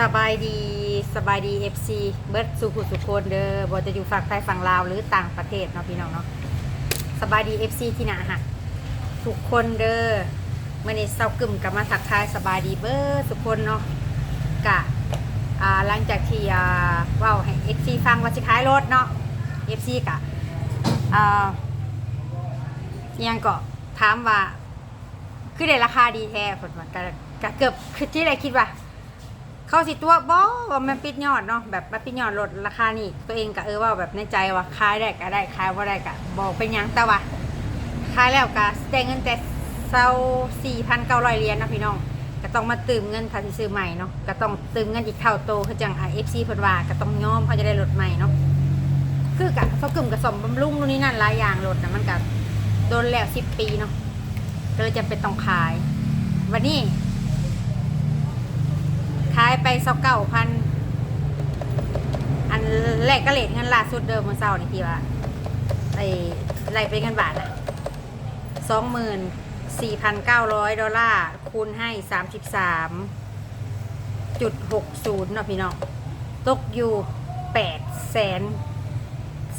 สบายดีสบายดี FC เบิร์ดสุขุสุขคนเด้อบจะอยู่ฝั่งไทยฝั่งลาวหรือต่างประเทศเนาะพี่น้องเนาะสบายดี FC ที่หนาหักทุกคนเด้อเมื่อนี้เศร้ากึ่มกลับมาทักทายสบายดีเบิร์ดทุคนเนาะกะอ่าหลังจากที่อ่าว้าให้ FC ฟังว่าสิขายรถเนาะ FC กะอ่ายังก็ถามว่าคือได้ราคาดีแท้ผลว่ากะเกือบคือที่ไรคิดว่า เขาสิตัวบอว่ามันปิดยอดเนาะแบบมันปิดยอดลดราคานี่ตัวเองก็เออว่าแบบในใจว่าขายได้ก็ได้ขายว่าได้ก็บอกเป็นยังแต่ว่าขายแล้วก็ได้เงินแต่เซาสี่พันเก้าร้อยเหรียญนะพี่น้องก็ต้องมาตืมเงินถ้าสิซื้อใหม่เนาะก็ต้องตืมเงินอีกเท่าโตคือจังไอเอฟซีเพิ่นว่าก็ต้องยอมเขาจะได้รถใหม่เนาะคือกะเขากึ่มกับสมบำรุงนู่นนี่นั่นหลายอย่างรถนะมันก็โดนแล้วสิบปีเนาะก็เลยจะเป็นต้องขาย วันนี้ ขายไปสกเก้าพันอันแรกก็เลทเงินล่าสุดเดิมเมื่อเช้านี่พี่ว่าไอ้ไรเป็นเงินบาทอะสองหมื่นสี่พันเก้าร้อยดอลลาร์คูณให้สามสิบสามจุดหกศูนย์เนาะพี่น้อง ตกอยู่แปดแสน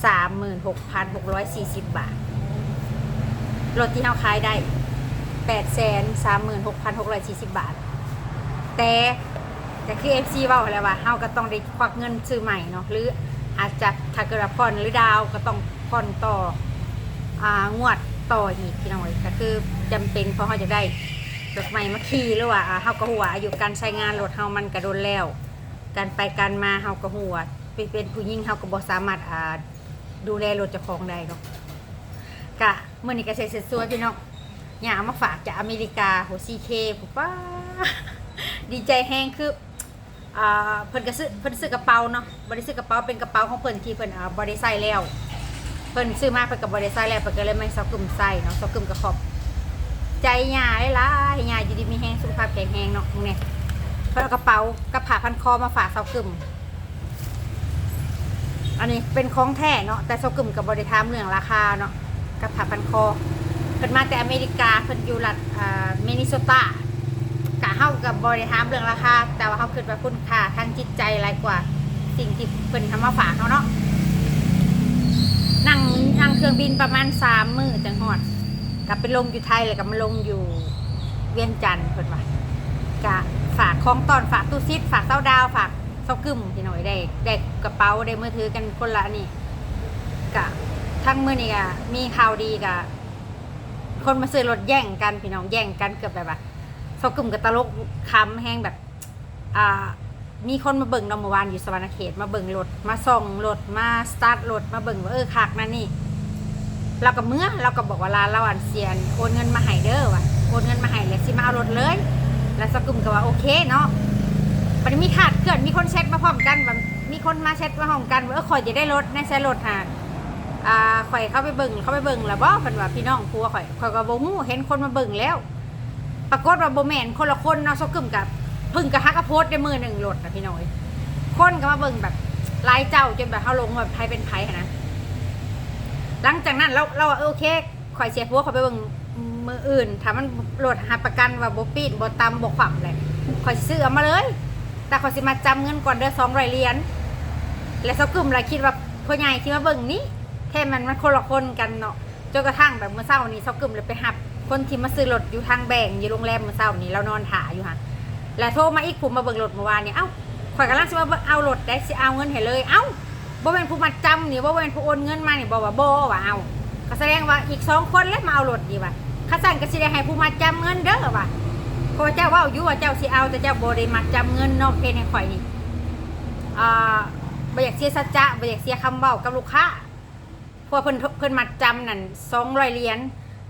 สามหมื่นหกพันหกร้อยสี่สิบบาทรถที่เราขายได้แปดแสนสามหมื่นหกพันหกร้อยสี่สิบบาท แต่ แต่คือ FC เว่าแล้วว่าเฮาก็ต้องได้ควักเงินซื้อใหม่เนาะหรืออาจจะถ้าเกิดว่าผ่อนหรือดาวก็ต้องผ่อนต่ออ่างวดต่ออีกพี่น้องก็คือจำเป็นเพราะเฮาจะได้รถใหม่มาขี่หรือว่าเฮาก็หัวอายุการใช้งานรถเฮามันกระโดนแล้ว การไปการมาเฮาก็หัวเป็นผู้หญิงเฮาก็บ่สามารถอ่าดูแลรถเจ้าของได้เนาะกะเมื้อนี้ก็ใส่เสื้อสวยพี่น้องอย่ามาฝากจากอเมริกาโห CK ปุ๊บป้าดีใจแห้งคือ เพิ่นก็ซื้อเพิ่นซื้อกระเป๋าเนาะบ่ได้ซื้อกระเป๋าเป็นกระเป๋าของเพิ่นที่เพิ่นอ่าบ่ได้ใส่แล้ว เพิ่นซื้อมาเพิ่นก็บ่ได้ใส่แล้วเพิ่นก็เลยไม่ซอกกึมใส่เนาะซอกกึมก็ขอบ ใจหยาหลายๆหยาอยู่ดีมีแห้งสุขภาพแข็งแรงเนาะตรงเนี้ยเพิ่นเอากระเป๋ากับผ้าพันคอมาฝากซอกกึมอันนี้เป็นของแท้เนาะแต่ซอกกึมก็บ่ได้ถามเรื่องราคาเนาะกับผ้าพันคอเพิ่นมาแต่อเมริกาเพิ่นอยู่รัฐอ่ามินนิโซตา เฮากับบริหารเรื่องราคา แต่ว่าเฮาคิดว่าคุณค่าทางจิตใจหลายกว่า สิ่งที่เพิ่นทำมาฝากเฮาเนาะนั่งนั่งเครื่องบินประมาณสามมื้อจังฮอดกลับไปลงอยู่ไทยแล้วก็มาลงอยู่เวียงจันทน์เพิ่นว่ากะฝากของตอนฝากตู้ซิดฝากเต้าดาวฝากเต้ากึ่มพี่น้อยได้ได้กระเป๋าได้มือถือกันคนละนี่กะทั้งมื้อนี้ก็มีข่าวดีกะคนมาซื้อรถแย่งกันพี่น้องแย่งกันเกือบแบบว่า เขากลุ่มกับตลกคำแห้งแบบอ่ามีคนมาเบิ่งเนาะเมื่อวานอยู่สวรรณเขตมาเบิ่งรถมาส่องรถมาสตาร์ทรถมาเบิ่งว่าเออคักนั่นนี่เราก็เมื่อเราก็บอกว่าร้านเราอันเซียนโอนเงินมาให้เด้อว่ะโอนเงินมาให้แล้วสิมาเอารถเลย แล้วสกุมก็ว่าโอเคเนาะมันมีขาดเกิดมีคนแชทมาพร้อมกันว่ามีคนมาแชทมาพร้อมกันว่าเออข่อยจะได้รถในใช้รถหาอ่าข่อยเข้าไปเบิ่งเข้าไปเบิ่งแล้วบ่เพิ่นว่าพี่น้องครัวข่อยข่อยก็บ่ฮู้เห็นคนมาเบิ่งแล้ว ปรากฏว่าโบแมนคนละคนเนาะซกกึมกับพึ่งกระฮักกระโพสได้มือหนึ่งหลดนะพี่น้อย คนก็มาเบิ่งแบบลายเจ้าจนแบบเขาลงแบบไพเป็นไพนะ หลังจากนั้นเราเราโอเคข่อยเสียพัวเขาไปเบิ่งมืออื่นถ้ามันโหลดหาประกันว่าโบปีดโบตำโบขวับเลยข่อยซื้อเอามาเลย แต่ข่อยสิมาจำเงินก่อนเด้อสองร้อยเหรียญและซกกึมเลยคิดว่าพ่อใหญ่ที่มาเบิ่งนี้แค่มันมันคนละคนกันเนาะจนกระทั่งแบบเมื่อเช้านี้ซกกึมเลยไปหับ คนที่มาซื้อรถอยู่ทางแบ่งอยู่โรงแรมเมื่อเช้านี้เรานอนถ่าอยู่ค่ะแล้วโทรมาอีกผมมาเบิ่งรถเมื่อวานเนี้เอ้าข่อยกำลังสิว่าเอารถได้สิเอาเงินให้เลย เอ้าบ่เป็นผู้มัดจำนี่บ่เป็นผู้โอนเงินมาเนี่ยบอกว่าบ่ว่าเอาก็แสดงว่าอีกสองคนแล้วมาเอารถดีว่ะข้าสั่งก็สิได้ให้ผู้มัดจำเงินเด้อว่ะเพราะเจ้าว่าอยู่ว่าเจ้าสิเอาแต่เจ้าบ่ได้มัดจำเงินนอกเพนให้ข่อยนี่อ่าบ่อยากเสียสัจจะบ่อยากเสียคำเว้ากับลูกค้าพราะว่าเพิ่นเพิ่นมัดจำนั่น200เหรียญ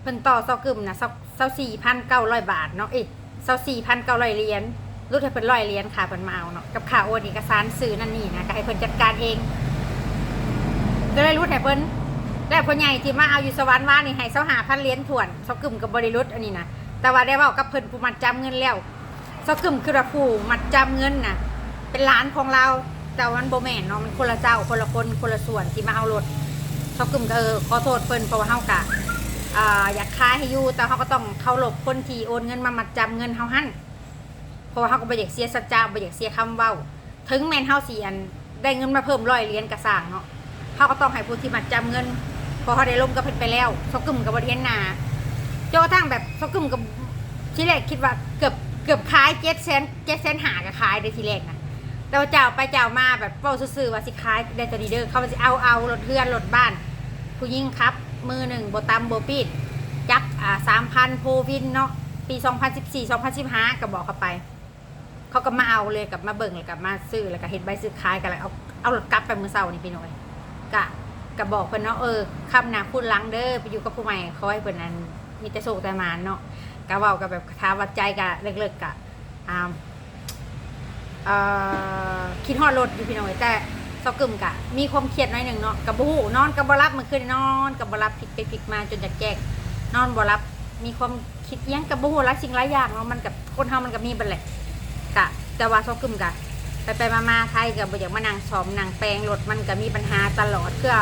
เพิ่นต่อซอกึมนะเซาสี่พันเก้าร้อยบาทเนาะเอ้เซาสี่พันเก้าร้อยเหรียญรูดให้เพิ่นร้อยเหรียญค่ะเพิ่นมาเอาเนาะกับข่าวโอนเอกสารซื้อนั่นนี่นะก็ให้เพิ่นจัดการเองก็เลยรูดให้เพิ่นแล้วพ่อใหญ่ที่มาเอาอยู่สวรรค์ว่านี่ให้เซาหาพันเหรียญถ่วนซอกึมกับบริรุษอันนี้นะแต่ว่าได้เว้ากับเพิ่นผู้มัดจำเงินแล้วซอกึมคือว่าผู้มัดจำเงินน่ะเป็นหลานของเราแต่วันโบแมนเนาะมันคนละเจ้าคนละคนคนละส่วนที่มาเอารถซอกึมก็เออขอโทษเพิ่นเพราะว่าเฮากะ อยากค้ายให้อยู่แต่เขาก็ต้องเคารพคนที่โอนเงินมามัดจำเงินเขาหั่นเพราะว่าเฮาก็บ่อยากเสียสัจจะบ่อยากเสียคำเว้า ถึงแม่นเฮาเสิอันได้เงินมาเพิ่มร้อยเหรียญก็สางเนาะเฮาก็ต้องให้ผู้ที่มาจำเงินเพอเฮาได้ลงกับเพิ่นไปแล้วซอกกึ่มก็บ่ได้เห็นนาจนกระทั่งแบบซอกกึ่มกับที่แรกคิดว่าเกือบเกือบขาย700,000 700,000หาก็ขายได้ทีแรกนะแต่ว่าเจ้าไปเจ้ามาแบบเป้าซื่อๆว่าสิขายได้ตัวดีเด้อเขาว่าสิเอาเอารถเพื่อนรถบ้านผู้ยิ่งครับ มือหนึ่งโบตัมโบปีดจักอ่าสามพันโพวินเนาะปีสองพันสิบสี่สองพันสิบห้าก็บอกเขาไป เขาก็มาเอาเลยกับมาเบิ่งแล้วกับมาซื้อแล้วก็เห็นใบซื้อขายกันแล้วเอาเอารถกลับไปมือเสาร์นี่พี่น้อยกะกะบอกเพิ่นเนาะเออคำหนาพูดหลังเด้อไปอยู่กับผู้ใหม่เขาให้เพิ่นนั้นมีแต่โศกแต่มานเนาะกะเว้ากับแบบท้าวัดใจกะเลิกๆกะอ่าเอ่อคิดฮอดรถอยู่พี่น้อยแต่ เซากึมกะ มีความเครียดหน่อยหนึ่งเนาะกับบู นอนกับบรับเมื่อคืนนอนกับบรับพลิกไปพลิกมาจนจะแจกนอนบรับ มีความคิดยังกับบูฮูหลายสิ่งหลายอย่างเนาะมันกับคนเฮามันก็มีบันแหละกะ แต่ว่าเซากึมกะ ไปไปมามาไทยกับบอยากมานั่งซ้อมนั่งแปลงรถมันก็มีปัญหาตลอดเพื่อ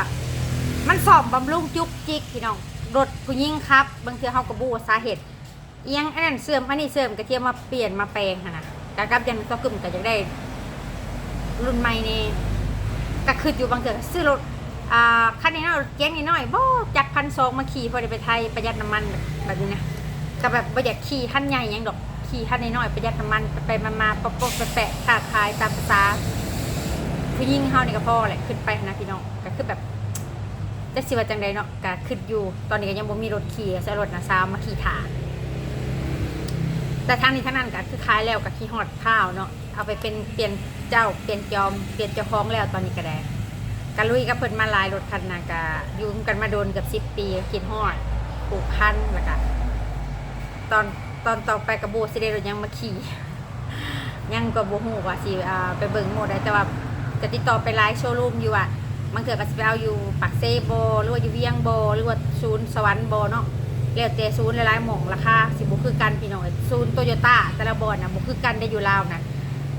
มันสอบบำรุงจุกจิกพี่น้องรถผู้หญิงครับ บางเทื่อเฮาก็บ่รู้ว่าสาเหตุอิหยังอันนั้นเสื่อมอันนี้เสื่อมก็เทียมมาเปลี่ยนมาแปลงนะกะกับยังเซากึมก็อยากได้ รุ่นใหม่นี่ ก็คืออยู่บางเถื่อซื้อรถอ่าคันนี้เนาะรถเก๋งนิดหน่อยบ่จักพันสองมาขี่พอได้ไปไทยประหยัดน้ำมันแบบนี้นะก็แบบบ่อยากขี่คันใหญ่ยังดอกขี่คันน้อยประหยัดน้ำมันไปมาๆปะๆแปะๆค้าขายตามภาษาผู้หญิงเฮานี่ก็พอแหละขึ้นไปนะพี่น้องก็คือแบบจะสิว่าจังใดเนาะก็ขึ้นอยู่ ตอนนี้ก็ยังบ่มีรถขี่ใช้รถนะซาวมาขี่ถาแต่ทางนี้ทางนั้นก็คือขายแล้วกับขี้ฮอดข้าวเนาะเอาไปเป็นเปลี่ยน เจ้าเปลี่ยนจอมเปลี่ยนเจ้าของแล้วตอนนี้ก็ได้กะลุยกับเพิ่นมาลายรถคันนากะอยู่กันมาโดนเกับสิบปีกินฮอดปลูกพันธุ์แล้วก็ตอนตอนต่อไปกับโบสิได้รถยังมาขี่ยังก็บ่ฮู้ว่าสิอ่าไปเบิ่งโมได้แต่ว่าจะติดต่อไปหลายโชว์รูมอยู่อะมันเกิดก็สิไปเอาอยู่ปากเซโบหรือว่าอยู่เวียงโบหรือว่าศูนย์สวรรค์โบเนาะแล้วแต่ศูนย์หลายๆหม่องราคาสิบ่คือกันพี่น้องศูนย์โตโยต้าแต่ละบอนนะบ่คือกันได้อยู่ลาวนะ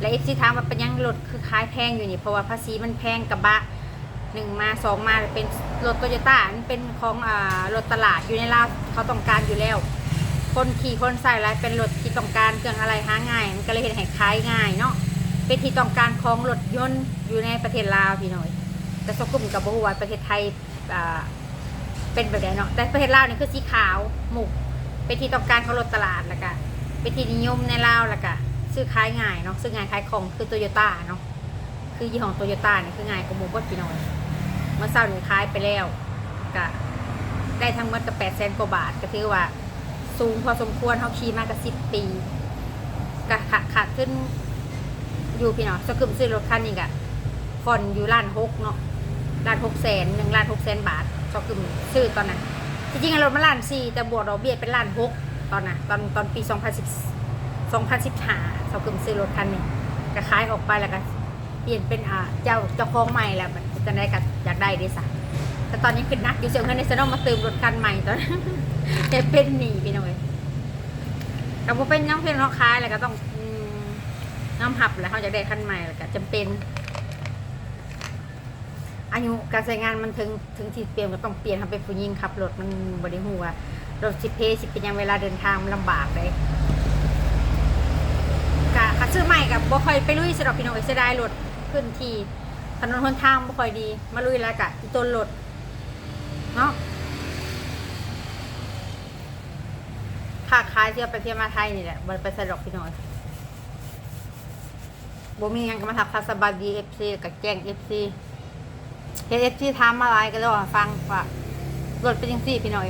และเอฟซีถามว่าเป็นยังรถคือขายแพงอยู่นี่เพราะว่าภาษีมันแพงกระบะหนึ่งมาสองมาเป็นรถโตโยต้ามันเป็นของอ่ารถตลาดอยู่ในลาวเขาต้องการอยู่แล้ว คนขี่คนใส่อะไรเป็นรถที่ต้องการเครื่องอะไรหาง่าย มันก็เลยเห็นให้ขายง่ายเนาะเป็นที่ต้องการของรถยนต์อยู่ในประเทศลาวพี่หน้อย แต่สกุลกับบ่ฮู้ว่าประเทศไทยอ่าเป็นแบบนี้เนาะแต่ประเทศลาวนี่คือสีขาวหมุกเป็นที่ต้องการของรถตลาดแล้วก็เป็นที่นิยมในลาวแล้วก็ ซื้อขายง่ายเนาะซื้อง่ายขายของคือโตโยต้าเนาะคือยี่ห้อโตโยต้านี่คือง่ายกว่าหมูบดพี่น้อยเมื่อเช้านี่ขายไปแล้วก็ได้ทั้งหมดก็แปดแสนกว่าบาทก็ถือว่า สูงพอสมควรเขาขี่มากับสิบปีก็ขาดขาดขึ้นอยู่พี่น้องสกุลซื้อรถคันนี้ก็ผ่อนอยู่ล้านหกเนาะล้านหกแสนหนึ่งล้านหกแสนบาทชกึมซื้อตอนนั้นจริงๆรถมันล้านสี่แต่บวกดอกเบี้ยเป็นล้านหกตอนน่ะตอนตอนปีสองพันสิบ สองพันสิบห้าชอบกึมซื้อรถคันนี้ก็ขายออกไปแล้วก็เปลี่ยนเป็นอ่าเจ้าเจ้าของใหม่แล้วมันจะได้กับอยากได้ด้สะแต่ตอนนี้คือนักอยู่เสียเงินในสนองมาเติมรถคันใหม่ตอนนั้นแต่เป็นหนีพี่น้อยกับว่าเป็นน้องเพลงน้องค้ายแล้วก็ต้องน้ำหับแล้วเขาจะได้คันใหม่แล้วก็จำเป็นอายุการใช้งานมันถึงถึงที่เปลี่ยนก็ต้องเปลี่ยนทำเป็นผู้หญิงขับรถมันบริหัวรถสิเพสิเป็นยังเวลาเดินทางมันลำบากเลยกะกะซื้อใหม่กั บ่ค่อยไปลุยสำหรับพี่น้องเอ้ยเสียดายรถขึ้นทีถนนหนทางบ่ค่อยดี มาลุยแล้วกะที่ต้นรถเนาะค้าขายเที่ยวไปเที่ยวมาไทยนี่แหละบ่ได้ไปสะดอกพี่น้องบ่มีหยังก็มาทักทายสบายดี FC กับแจ้ง FC เอฟที่ทำอะไรก็เลยว่าฟังว่ารถเป็นยังสี่พี่น่อย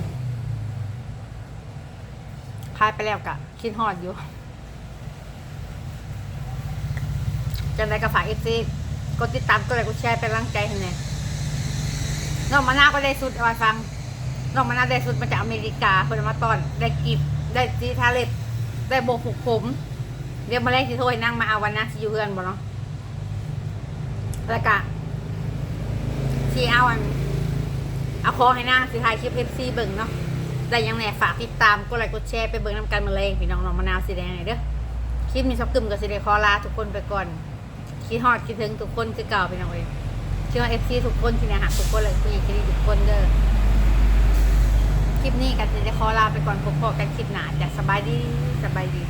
พายไปแล้วกะคิดฮอดอยู่ จังไรก็ฝากเอฟซีกดติดตามตัวอะไรกดแชร์เป็นกำลังใจให้แน่น้องมะนาวก็ได้สุดเอาไว้ฟังน้องมะนาวได้สุดมาจากอเมริกาเพิ่นเอามาตอนได้กิฟได้จีทาเล็บได้โบกผูกผมเดี๋ยวมาแรกสิโทรให้นั่งมาเอาวันนั้นสิอยู่เพื่อนบ่เนาะแล้วก็ที่เอาอันเอาขอให้นางสิถ่ายคลิปเอฟซีเบิ่งเนาะแต่ยังแหน่ฝากติดตามกดไลค์กดแชร์ไปเบิ่งนำกันมาเลยพี่น้องน้องมะนาวสีแดงหน่อยเด้อคลิปมีชอบกึมกับสีแดงคอลาทุกคนไปก่อน คิดฮอดคิดถึงทุกคนคือเก่าไปหน่องเอ้ยคิดว่าเอฟซีทุกคนที่เนี่ยหักทุกคนเลยคุณยังคิดดีทุกคนเด้อคลิปนี้กันจะขอลาไปก่อนพบกันคลิปหน้าจะสบายดีสบายดี